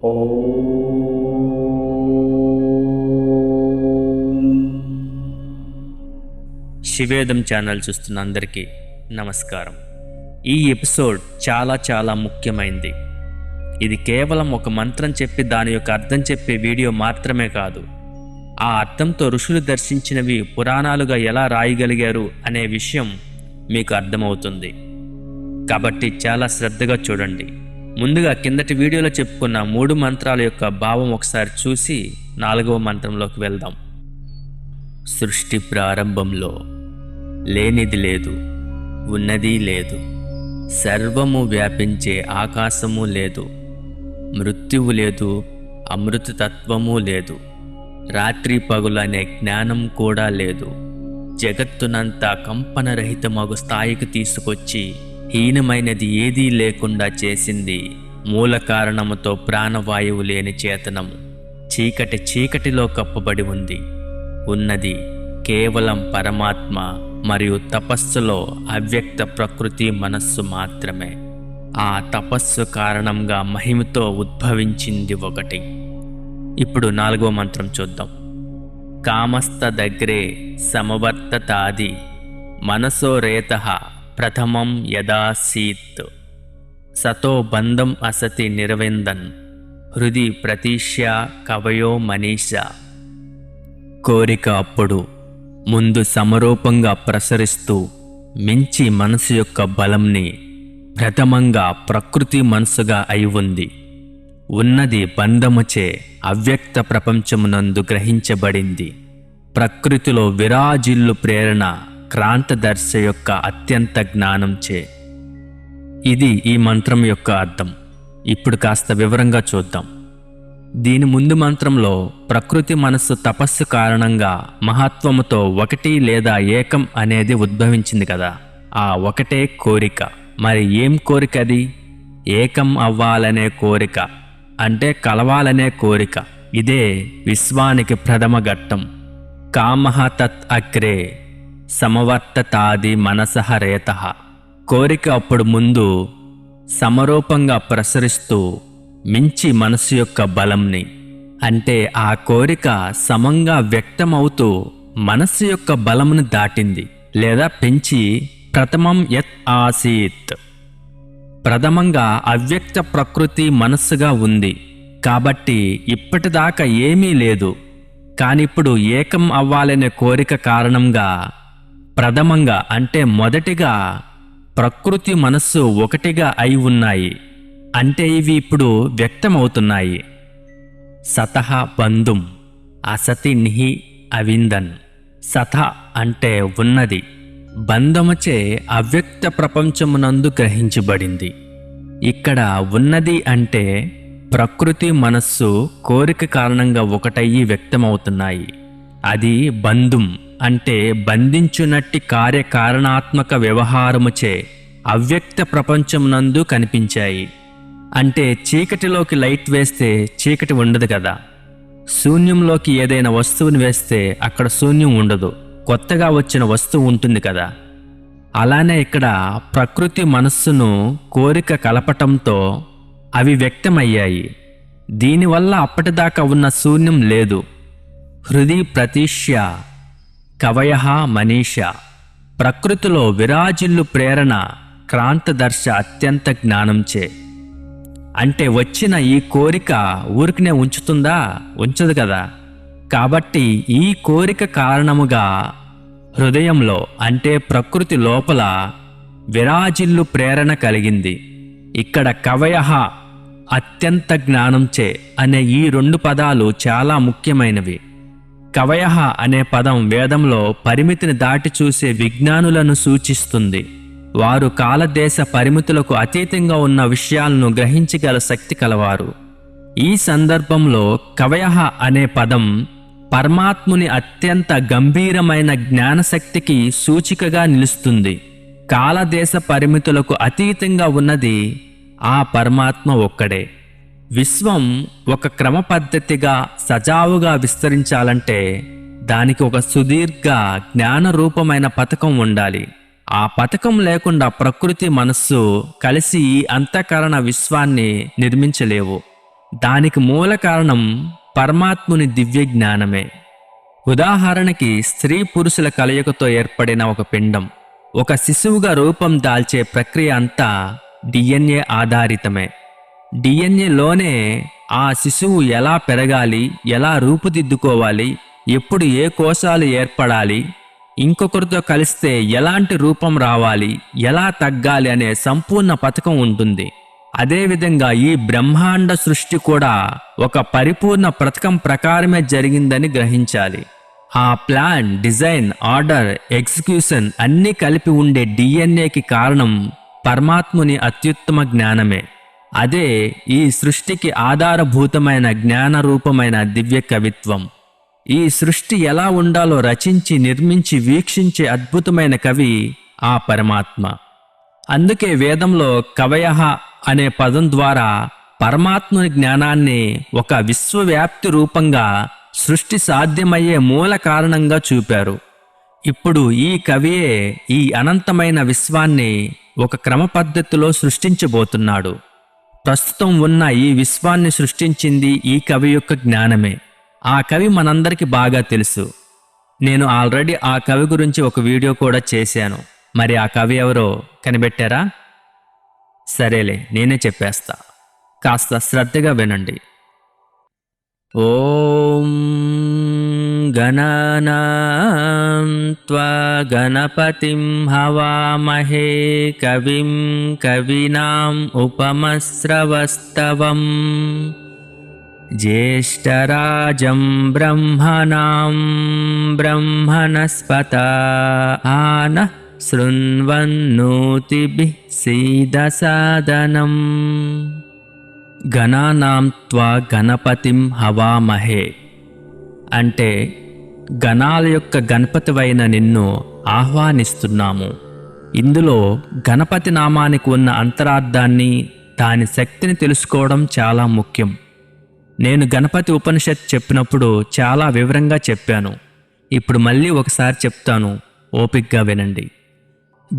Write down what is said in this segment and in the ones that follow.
శివేదం channel చూస్తున్న అందరికీ నమస్కారం. ఈ ఎపిసోడ్ చాలా చాలా ముఖ్యమైంది. ఇది కేవలం ఒక మంత్రం చెప్పి దాని యొక్క అర్థం చెప్పే వీడియో మాత్రమే కాదు. ఆ అర్థంతో ఋషులు దర్శించినవి పురాణాలుగా ఎలా రాయగలిగారు అనే విషయం మీకు అర్థమవుతుంది. కాబట్టి చాలా శ్రద్ధగా చూడండి. ముందుగా కిందటి వీడియోలో చెప్పుకున్న మూడు మంత్రాల యొక్క భావం ఒకసారి చూసి నాలుగవ మంత్రంలోకి వెళ్దాం. సృష్టి ప్రారంభంలో లేనిది లేదు ఉన్నది లేదు. సర్వము వ్యాపించే ఆకాశము లేదు మృత్యువు లేదు అమృతతత్వము లేదు. రాత్రి పగులనే జ్ఞానం కూడా లేదు. జగత్తునంతా కంపనరహితమగు స్థాయికి తీసుకొచ్చి హీనమైనది ఏదీ లేకుండా చేసింది. మూల కారణముతో ప్రాణవాయువు లేని చేతనము. చీకటి చీకటిలో కప్పబడి ఉంది. ఉన్నది కేవలం పరమాత్మ మరియు తపస్సులో అవ్యక్త ప్రకృతి మనస్సు మాత్రమే. ఆ తపస్సు కారణంగా మహిమతో ఉద్భవించింది ఒకటి. ఇప్పుడు నాలుగో మంత్రం చూద్దాం. కామస్త దగ్గరే సమవర్తతాది మనసో రేత ప్రథమం యదాసీత్ సతో బంధం అసతి నిరవిందన్ హృది ప్రతీష్య కవయో మనీషా కోరిక అప్పుడు ముందు సమరూపంగా ప్రసరిస్తూ మించి మనసు యొక్క బలంని ప్రథమంగా ప్రకృతి మనసుగా అయి ఉంది ఉన్నది బంధముచే అవ్యక్త ప్రపంచమునందు గ్రహించబడింది ప్రకృతిలో విరాజిల్లు ప్రేరణ క్రాంతదర్శ యొక్క అత్యంత జ్ఞానంచే ఇది ఈ మంత్రం యొక్క అర్థం. ఇప్పుడు కాస్త వివరంగా చూద్దాం. దీని ముందు మంత్రంలో ప్రకృతి మనస్సు తపస్సు కారణంగా మహత్వముతో ఒకటి లేదా ఏకం అనేది ఉద్భవించింది కదా. ఆ ఒకటే కోరిక. మరి ఏం కోరిక అది? ఏకం అవ్వాలనే కోరిక. అంటే కలవాలనే కోరిక. ఇదే విశ్వానికి ప్రథమ ఘట్టం. కామహ తత్ అగ్రే. సమవర్తతాది మనసహరేత. కోరిక అప్పుడు ముందు సమరూపంగా ప్రసరిస్తూ మించి మనసు యొక్క బలంని. అంటే ఆ కోరిక సమంగా వ్యక్తమవుతూ మనస్సు యొక్క బలమును దాటింది లేదా పెంచి ప్రథమం యత్ ఆసీత్. ప్రథమంగా అవ్యక్త ప్రకృతి మనస్సుగా ఉంది. కాబట్టి ఇప్పటిదాకా ఏమీ లేదు. కానిప్పుడు ఏకం అవ్వాలనే కోరిక కారణంగా ప్రథమంగా అంటే మొదటిగా ప్రకృతి మనస్సు ఒకటిగా అయి ఉన్నాయి. అంటే ఇవి ఇప్పుడు వ్యక్తమవుతున్నాయి. సతహ బంధుం అసతి నిహి అవిందన్. సత అంటే ఉన్నది. బంధముచే అవ్యక్త ప్రపంచమునందు గ్రహించబడింది. ఇక్కడ ఉన్నది అంటే ప్రకృతి మనస్సు కోరిక కారణంగా ఒకటయ్యి వ్యక్తమవుతున్నాయి. అది బంధుం. అంటే బంధించునట్టి కార్యకారణాత్మక వ్యవహారముచే అవ్యక్త ప్రపంచమునందు కనిపించాయి. అంటే చీకటిలోకి లైట్ వేస్తే చీకటి ఉండదు కదా. శూన్యంలోకి ఏదైనా వస్తువుని వేస్తే అక్కడ శూన్యం ఉండదు. కొత్తగా వచ్చిన వస్తువు ఉంటుంది కదా. అలానే ఇక్కడ ప్రకృతి మనస్సును కోరిక కలపటంతో అవి వ్యక్తమయ్యాయి. దీనివల్ల అప్పటిదాకా ఉన్న శూన్యం లేదు. హృది ప్రతీష్య కవయ మనీష. ప్రకృతిలో విరాజిల్లు ప్రేరణ క్రాంతదర్శ అత్యంత జ్ఞానంచే. అంటే వచ్చిన ఈ కోరిక ఊరికనే ఉంచుతుందా? ఉంచదు కదా. కాబట్టి ఈ కోరిక కారణముగా హృదయంలో అంటే ప్రకృతి లోపల విరాజిల్లు ప్రేరణ కలిగింది. ఇక్కడ కవయ అత్యంత జ్ఞానంచే అనే ఈ రెండు పదాలు చాలా ముఖ్యమైనవి. కవయ అనే పదం వేదంలో పరిమితిని దాటి చూసే విజ్ఞానులను సూచిస్తుంది. వారు కాలదేశ పరిమితులకు అతీతంగా ఉన్న విషయాలను గ్రహించగల శక్తి కలవారు. ఈ సందర్భంలో కవయ అనే పదం పరమాత్ముని అత్యంత గంభీరమైన జ్ఞానశక్తికి సూచికగా నిలుస్తుంది. కాలదేశ పరిమితులకు అతీతంగా ఉన్నది ఆ పరమాత్మ ఒక్కడే. విశ్వం ఒక క్రమ పద్ధతిగా సజావుగా విస్తరించాలంటే దానికి ఒక సుదీర్ఘ జ్ఞాన రూపమైన పథకం ఉండాలి. ఆ పథకం లేకుండా ప్రకృతి మనస్సు కలిసి ఈ అంతఃకరణ విశ్వాన్ని నిర్మించలేవు. దానికి మూల కారణం పరమాత్ముని దివ్య జ్ఞానమే. ఉదాహరణకి స్త్రీ పురుషుల కలయికతో ఏర్పడిన ఒక పిండం ఒక శిశువుగా రూపం దాల్చే ప్రక్రియ అంతా డిఎన్ఏ ఆధారితమే. డిఎన్ఏలోనే ఆ శిశువు ఎలా పెరగాలి ఎలా రూపుదిద్దుకోవాలి ఎప్పుడు ఏ కోశాలు ఏర్పడాలి ఇంకొకరితో కలిస్తే ఎలాంటి రూపం రావాలి ఎలా తగ్గాలి అనే సంపూర్ణ పథకం ఉంటుంది. అదేవిధంగా ఈ బ్రహ్మాండ సృష్టి కూడా ఒక పరిపూర్ణ పథకం ప్రకారమే జరిగిందని గ్రహించాలి. ఆ ప్లాన్ డిజైన్ ఆర్డర్ ఎగ్జిక్యూషన్ అన్నీ కలిపి ఉండే డిఎన్ఏకి కారణం పరమాత్ముని అత్యుత్తమ జ్ఞానమే. అదే ఈ సృష్టికి ఆధారభూతమైన జ్ఞాన రూపమైన దివ్య కవిత్వం ఈ సృష్టి ఎలా ఉండాలో రచించి నిర్మించి వీక్షించే అద్భుతమైన కవి ఆ పరమాత్మ. అందుకే వేదంలో కవయ అనే పదం ద్వారా పరమాత్ముని జ్ఞానాన్ని ఒక విశ్వవ్యాప్తి రూపంగా సృష్టి సాధ్యమయ్యే మూల కారణంగా చూపారు. ఇప్పుడు ఈ కవియే ఈ అనంతమైన విశ్వాన్ని ఒక క్రమ పద్ధతిలో సృష్టించబోతున్నాడు. ప్రస్తుతం ఉన్న ఈ విశ్వాన్ని సృష్టించింది ఈ కవి యొక్క జ్ఞానమే. ఆ కవి మనందరికీ బాగా తెలుసు. నేను ఆల్రెడీ ఆ కవి గురించి ఒక వీడియో కూడా చేశాను. మరి ఆ కవి ఎవరో కనిపెట్టారా? సరేలే నేనే చెప్పేస్తా. కాస్త శ్రద్ధగా వినండి. ॐ गणानां त्वा गणपतिं हवामहे कविं कविनाम् उपमस्रवस्तवम्। ज्येष्ठराजं ब्रह्मणां ब्रह्मणस्पता आनः शृण्वन्नोतिभिः सीदसादनम्। గణానాం త్వా గణపతిం హవామహే. అంటే గణాల యొక్క గణపతివైన నిన్ను ఆహ్వానిస్తున్నాము. ఇందులో గణపతి నామానికి ఉన్న అంతరార్థాన్ని దాని శక్తిని తెలుసుకోవడం చాలా ముఖ్యం. నేను గణపతి ఉపనిషత్ చెప్పినప్పుడు చాలా వివరంగా చెప్పాను. ఇప్పుడు మళ్ళీ ఒకసారి చెప్తాను ఓపిగ్గా వినండి.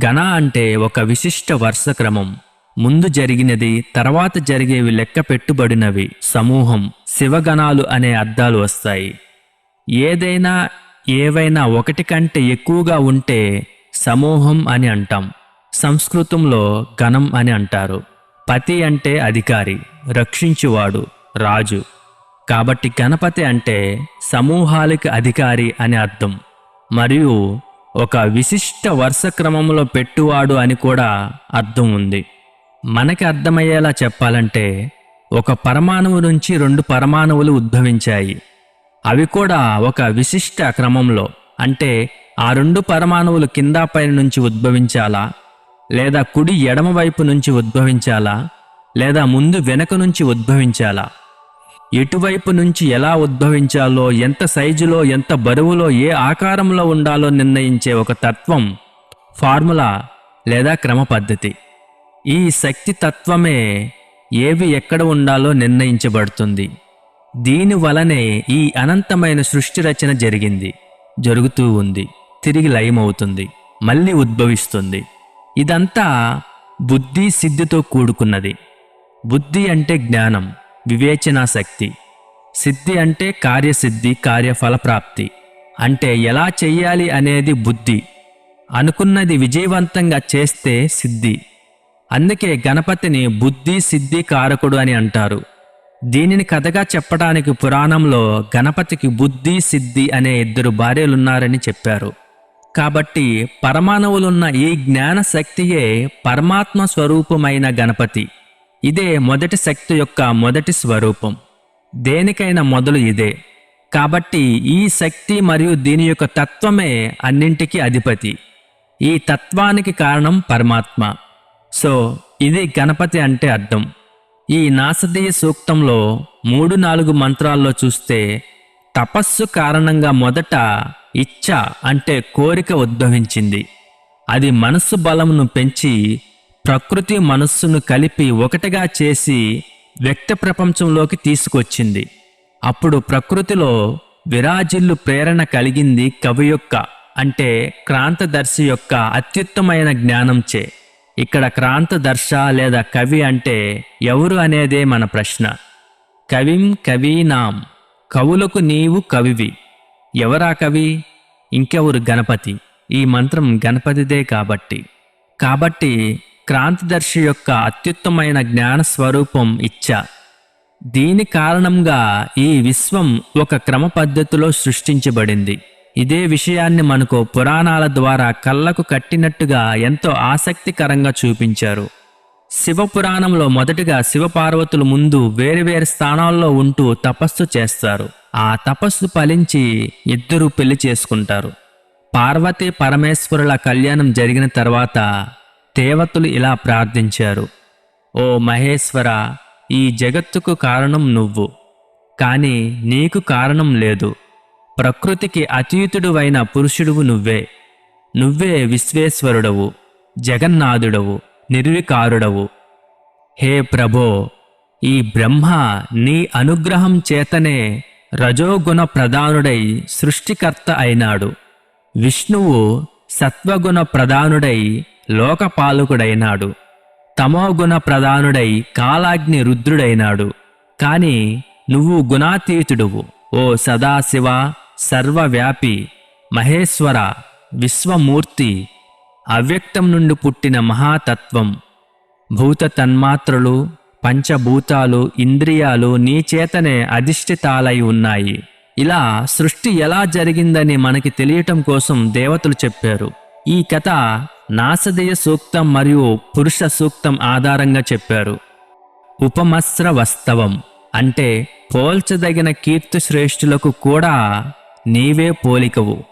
గణ అంటే ఒక విశిష్ట వరుస క్రమం. ముందు జరిగినది తర్వాత జరిగేవి లెక్క పెట్టుబడినవి. సమూహం శివగణాలు అనే అర్థాలు వస్తాయి. ఏదైనా ఏవైనా ఒకటి కంటే ఎక్కువగా ఉంటే సమూహం అని అంటాం. సంస్కృతంలో గణం అని అంటారు. పతి అంటే అధికారి రక్షించువాడు రాజు. కాబట్టి గణపతి అంటే సమూహాలకి అధికారి అని అర్థం. మరియు ఒక విశిష్ట వరుస క్రమంలో పెట్టువాడు అని కూడా అర్థం ఉంది. మనకి అర్థమయ్యేలా చెప్పాలంటే ఒక పరమాణువు నుంచి రెండు పరమాణువులు ఉద్భవించాయి. అవి కూడా ఒక విశిష్ట క్రమంలో అంటే ఆ రెండు పరమాణువులు కింద పైన నుంచి ఉద్భవించాలా లేదా కుడి ఎడమ వైపు నుంచి ఉద్భవించాలా లేదా ముందు వెనక నుంచి ఉద్భవించాలా? ఎటువైపు నుంచి ఎలా ఉద్భవించాలో ఎంత సైజులో ఎంత బరువులో ఏ ఆకారంలో ఉండాలో నిర్ణయించే ఒక తత్వం ఫార్ములా లేదా క్రమ పద్ధతి ఈ శక్తి తత్వమే ఏవి ఎక్కడ ఉండాలో నిర్ణయించబడుతుంది. దీని వలనే ఈ అనంతమైన సృష్టి రచన జరిగింది జరుగుతూ ఉంది తిరిగి లయమవుతుంది మళ్ళీ ఉద్భవిస్తుంది. ఇదంతా బుద్ధి సిద్ధితో కూడుకున్నది. బుద్ధి అంటే జ్ఞానం వివేచనా శక్తి. సిద్ధి అంటే కార్యసిద్ధి కార్యఫలప్రాప్తి అంటే ఎలా చెయ్యాలి అనేది బుద్ధి. అనుకున్నది విజయవంతంగా చేస్తే సిద్ధి. అందుకే గణపతిని బుద్ధి సిద్ధి కారకుడు అని అంటారు. దీనిని కథగా చెప్పడానికి పురాణంలో గణపతికి బుద్ధి సిద్ధి అనే ఇద్దరు భార్యలున్నారని చెప్పారు. కాబట్టి పరమాణువులున్న ఈ జ్ఞాన శక్తియే పరమాత్మ స్వరూపమైన గణపతి. ఇదే మొదటి శక్తి యొక్క మొదటి స్వరూపం. దేనికైనా మొదలు ఇదే. కాబట్టి ఈ శక్తి మరియు దీని యొక్క తత్వమే అన్నింటికీ అధిపతి. ఈ తత్వానికి కారణం పరమాత్మ. సో ఇది గణపతి అంటే అర్థం. ఈ నాసదీయ సూక్తంలో మూడు నాలుగు మంత్రాల్లో చూస్తే తపస్సు కారణంగా మొదట ఇచ్ఛ అంటే కోరిక ఉద్భవించింది. అది మనస్సు బలమును పెంచి ప్రకృతి మనస్సును కలిపి ఒకటిగా చేసి వ్యక్త ప్రపంచంలోకి తీసుకొచ్చింది. అప్పుడు ప్రకృతిలో విరాజిల్లు ప్రేరణ కలిగింది కవి యొక్క అంటే క్రాంతదర్శి యొక్క అత్యుత్తమైన జ్ఞానంచే. ఇక్కడ క్రాంతదర్శ లేదా కవి అంటే ఎవరు అనేదే మన ప్రశ్న. కవిం కవీనాం కవులకు నీవు కవివి. ఎవరా కవి? ఇంకెవరు గణపతి? ఈ మంత్రం గణపతిదే కాబట్టి. కాబట్టి క్రాంతిదర్శి యొక్క అత్యుత్తమైన జ్ఞాన స్వరూపం ఇచ్చ. దీని కారణంగా ఈ విశ్వం ఒక క్రమ పద్ధతిలో సృష్టించబడింది. ఇదే విషయాన్ని మనకు పురాణాల ద్వారా కళ్ళకు కట్టినట్టుగా ఎంతో ఆసక్తికరంగా చూపించారు. శివపురాణంలో మొదటిగా శివపార్వతులు ముందు వేరువేరు స్థానాల్లో ఉంటూ తపస్సు చేస్తారు. ఆ తపస్సు ఫలించి ఇద్దరు పెళ్ళి చేసుకుంటారు. పార్వతీ పరమేశ్వరుల కళ్యాణం జరిగిన తర్వాత దేవతలు ఇలా ప్రార్థించారు. ఓ మహేశ్వర ఈ జగత్తుకు కారణం నువ్వు. కానీ నీకు కారణం లేదు. ప్రకృతికి అతీతుడువైన పురుషుడువు నువ్వే. నువ్వే విశ్వేశ్వరుడవు జగన్నాథుడవు నిర్వికారుడవు. హే ప్రభో ఈ బ్రహ్మ నీ అనుగ్రహం చేతనే రజోగుణ ప్రధానుడై సృష్టికర్త అయినాడు. విష్ణువు సత్వగుణ ప్రధానుడై లోకపాలకుడైనాడు. తమోగుణ ప్రధానుడై కాలాగ్ని రుద్రుడైనాడు. కాని నువ్వు గుణాతీతుడువు. ఓ సదాశివ సర్వవ్యాపి మహేశ్వర విశ్వమూర్తి అవ్యక్తం నుండి పుట్టిన మహాతత్వం. భూత తన్మాత్రలు పంచభూతాలు ఇంద్రియాలు నీ చేతనే అధిష్ఠితాలై ఉన్నాయి. ఇలా సృష్టి ఎలా జరిగిందని మనకి తెలియటం కోసం దేవతలు చెప్పారు. ఈ కథ నాసదేయ సూక్తం మరియు పురుష సూక్తం ఆధారంగా చెప్పారు. ఉపమస్ర వస్తవం అంటే పోల్చదగిన కీర్తి శ్రేష్ఠులకు కూడా నీవే పోలికవు.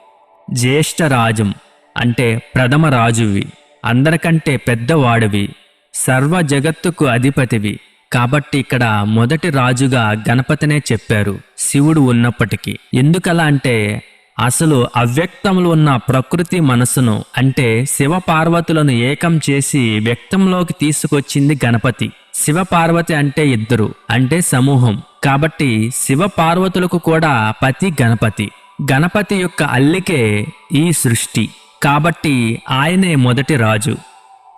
జ్యేష్ఠరాజం అంటే ప్రథమ రాజువి. అందరికంటే పెద్దవాడివి సర్వ జగత్తుకు అధిపతివి. కాబట్టి ఇక్కడ మొదటి రాజుగా గణపతినే చెప్పారు శివుడు ఉన్నప్పటికీ. ఎందుకలా అంటే అసలు అవ్యక్తములు ఉన్న ప్రకృతి మనసును అంటే శివపార్వతులను ఏకం చేసి వ్యక్తంలోకి తీసుకొచ్చింది గణపతి. శివపార్వతి అంటే ఇద్దరు అంటే సమూహం. కాబట్టి శివపార్వతులకు కూడా పతి గణపతి. గణపతి యొక్క అల్లికే ఈ సృష్టి. కాబట్టి ఆయనే మొదటి రాజు.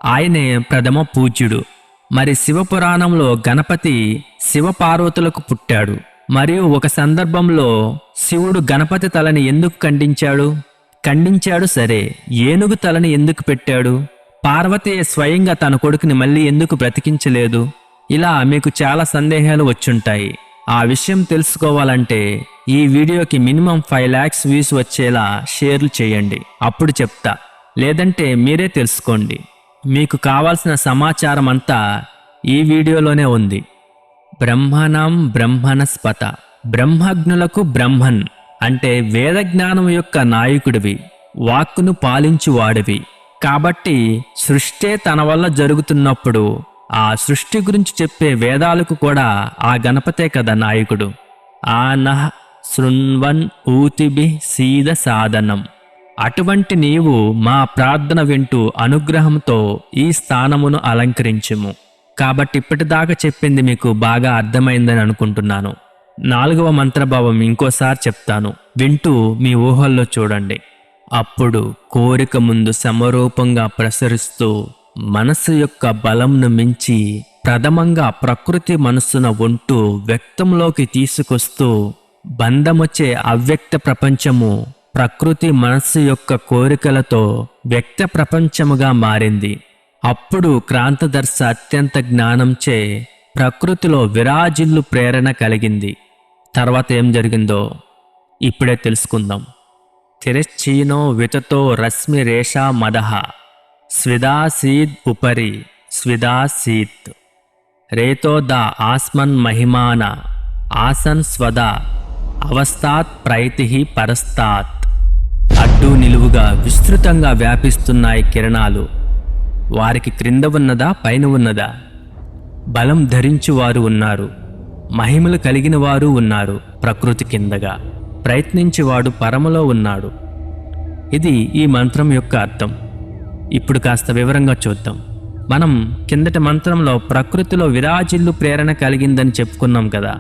ఆయనే ప్రథమ పూజ్యుడు. మరి శివపురాణంలో గణపతి శివపార్వతులకు పుట్టాడు. మరియు ఒక సందర్భంలో శివుడు గణపతి తలని ఎందుకు ఖండించాడు? ఖండించాడు సరే ఏనుగు తలని ఎందుకు పెట్టాడు? పార్వతి స్వయంగా తన కొడుకుని మళ్ళీ ఎందుకు బ్రతికించలేదు? ఇలా మీకు చాలా సందేహాలు వచ్చుంటాయి. ఆ విషయం తెలుసుకోవాలంటే ఈ వీడియోకి మినిమం ఫైవ్ ల్యాక్స్ వ్యూస్ వచ్చేలా షేర్లు చేయండి. అప్పుడు చెప్తా. లేదంటే మీరే తెలుసుకోండి. మీకు కావాల్సిన సమాచారం అంతా ఈ వీడియోలోనే ఉంది. బ్రహ్మణం బ్రహ్మణస్పత. బ్రహ్మజ్ఞులకు బ్రహ్మన్ అంటే వేదజ్ఞానం యొక్క నాయకుడివి. వాక్కును పాలించువాడివి. కాబట్టి సృష్టే తన వల్ల జరుగుతున్నప్పుడు ఆ సృష్టి గురించి చెప్పే వేదాలకు కూడా ఆ గణపతే కదా నాయకుడు. ఆనహ శృణ్వన్ ఊతిభి సీద సాధనం. అటువంటి నీవు మా ప్రార్థన వింటూ అనుగ్రహంతో ఈ స్థానమును అలంకరించుము. కాబట్టి ఇప్పటిదాకా చెప్పింది మీకు బాగా అర్థమైందని అనుకుంటున్నాను. నాలుగవ మంత్రభావం ఇంకోసారి చెప్తాను. వింటూ మీ ఊహల్లో చూడండి. అప్పుడు కోరిక ముందు సమరూపంగా ప్రసరిస్తూ మనసు యొక్క బలంను మించి ప్రథమంగా ప్రకృతి మనస్సున ఉంటూ వ్యక్తంలోకి తీసుకొస్తూ బంధమొచ్చే అవ్యక్త ప్రపంచము ప్రకృతి మనస్సు యొక్క కోరికలతో వ్యక్త ప్రపంచముగా మారింది. అప్పుడు క్రాంతదర్శ అత్యంత జ్ఞానంచే ప్రకృతిలో విరాజిల్లు ప్రేరణ కలిగింది. తర్వాత ఏం జరిగిందో ఇప్పుడే తెలుసుకుందాం. తిరశ్చీనో వితతో రశ్మి రేషా మదహ స్విదాసీద్ ఉపరి స్విదాసీత్. రేతో ద ఆస్మన్ మహిమాన ఆసన్ స్వద అవస్థాత్ ప్రైతి పరస్తాత్ అడ్డు నిలువుగా విస్తృతంగా వ్యాపిస్తున్నాయి కిరణాలు. వారికి క్రింద ఉన్నదా పైన ఉన్నదా? బలం ధరించువారు ఉన్నారు. మహిమలు కలిగిన వారు ఉన్నారు ప్రకృతి కిందగా. ప్రయత్నించేవాడు పరమలో ఉన్నాడు. ఇది ఈ మంత్రం యొక్క అర్థం. ఇప్పుడు కాస్త వివరంగా చూద్దాం. మనం కిందటి మంత్రంలో ప్రకృతిలో విరాజిల్లు ప్రేరణ కలిగిందని చెప్పుకున్నాం కదా.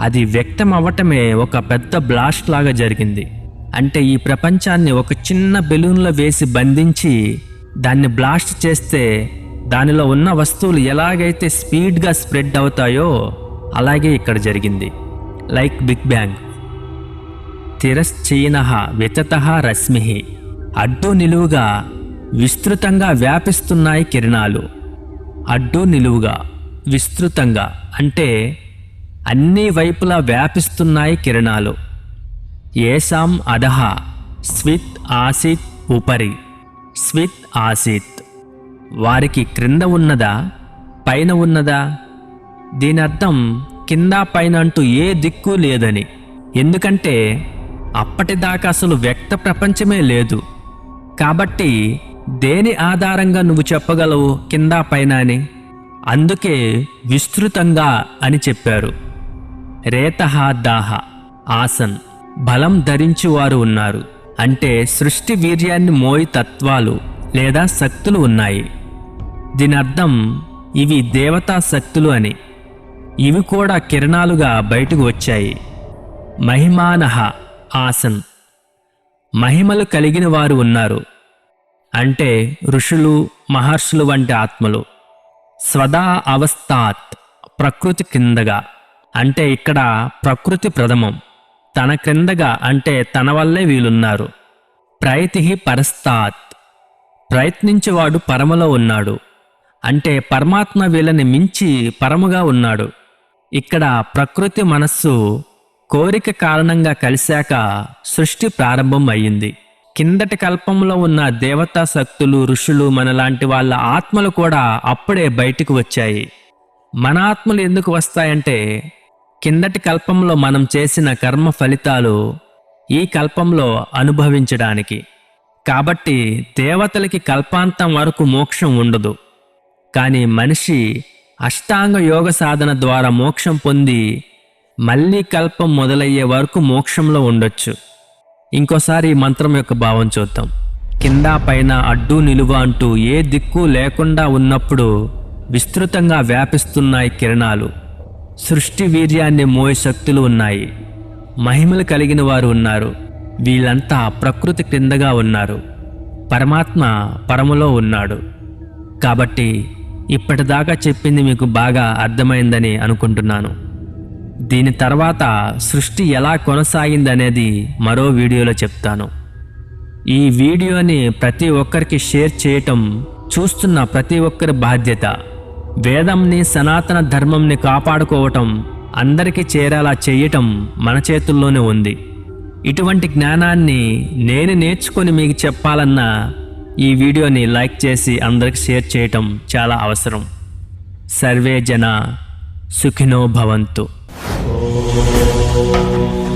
అది వ్యక్తం అవ్వటమే ఒక పెద్ద బ్లాస్ట్ లాగా జరిగింది. అంటే ఈ ప్రపంచాన్ని ఒక చిన్న బెలూన్లో వేసి బంధించి దాన్ని బ్లాస్ట్ చేస్తే దానిలో ఉన్న వస్తువులు ఎలాగైతే స్పీడ్గా స్ప్రెడ్ అవుతాయో అలాగే ఇక్కడ జరిగింది. Like big bang. తిరశ్చీన వితత రశ్మి. అడ్డు నిలువుగా విస్తృతంగా వ్యాపిస్తున్నాయి కిరణాలు. అడ్డు నిలువుగా విస్తృతంగా అంటే అన్ని వైపులా వ్యాపిస్తున్నాయి కిరణాలు. ఏసాం అధహ స్విత్ ఆసిత్ ఉపరి స్విత్ ఆసిత్. వారికి క్రింద ఉన్నదా పైన ఉన్నదా? దీని అర్థం కింద పైన అంటూ ఏ దిక్కు లేదని. ఎందుకంటే అప్పటిదాకా అసలు వ్యక్త ప్రపంచమే లేదు. కాబట్టి దేని ఆధారంగా నువ్వు చెప్పగలవు కింద పైన అని? అందుకే విస్తృతంగా అని చెప్పారు. రేతహ దాహ ఆసన్ బలం ధరించువారు ఉన్నారు. అంటే సృష్టి వీర్యాన్ని మోయి తత్వాలు లేదా శక్తులు ఉన్నాయి. దీని అర్థం ఇవి దేవతా శక్తులు అని. ఇవి కూడా కిరణాలుగా బయటకు వచ్చాయి. మహిమానహ ఆసన్ మహిమలు కలిగిన వారు ఉన్నారు. అంటే ఋషులు మహర్షులు వంటి ఆత్మలు. స్వదా అవస్థాత్ ప్రకృతి కిందగా అంటే ఇక్కడ ప్రకృతి ప్రథమం. తన క్రిందగా అంటే తన వల్లే వీలున్నారు. ప్రయతి పరస్తాత్. ప్రయత్నించేవాడు పరమలో ఉన్నాడు. అంటే పరమాత్మ వీళ్ళని మించి పరముగా ఉన్నాడు. ఇక్కడ ప్రకృతి మనస్సు కోరిక కారణంగా కలిశాక సృష్టి ప్రారంభం అయ్యింది. కిందటి కల్పంలో ఉన్న దేవతా శక్తులు ఋషులు మనలాంటి వాళ్ళ ఆత్మలు కూడా అప్పుడే బయటికి వచ్చాయి. మన ఆత్మలు ఎందుకు వస్తాయంటే కిందటి కల్పంలో మనం చేసిన కర్మ ఫలితాలు ఈ కల్పంలో అనుభవించడానికి. కాబట్టి దేవతలకి కల్పాంతం వరకు మోక్షం ఉండదు. కానీ మనిషి అష్టాంగ యోగ సాధన ద్వారా మోక్షం పొంది మళ్ళీ కల్పం మొదలయ్యే వరకు మోక్షంలో ఉండొచ్చు. ఇంకోసారి మంత్రం యొక్క భావం చూద్దాం. కింద పైన అడ్డు నిలువ అంటూ ఏ దిక్కు లేకుండా ఉన్నప్పుడు విస్తృతంగా వ్యాపిస్తున్నాయి కిరణాలు. సృష్టి వీర్యాన్ని మోయ శక్తులు ఉన్నాయి. మహిమలు కలిగిన వారు ఉన్నారు. వీళ్ళంతా ప్రకృతి క్రిందగా ఉన్నారు. పరమాత్మ పరములో ఉన్నాడు. కాబట్టి ఇప్పటిదాకా చెప్పింది మీకు బాగా అర్థమైందని అనుకుంటున్నాను. దీని తర్వాత సృష్టి ఎలా కొనసాగిందనేది మరో వీడియోలో చెప్తాను. ఈ వీడియోని ప్రతి ఒక్కరికి షేర్ చేయటం చూస్తున్న ప్రతి ఒక్కరి బాధ్యత. వేదంని సనాతన ధర్మంని కాపాడుకోవటం అందరికీ చేరేలా చేయటం మన చేతుల్లోనే ఉంది. ఇటువంటి జ్ఞానాన్ని నేను నేర్చుకొని మీకు చెప్పాలన్నా ఈ వీడియోని లైక్ చేసి అందరికి షేర్ చేయటం చాలా అవసరం. సర్వే జన సుఖినో భవంతు. Oh.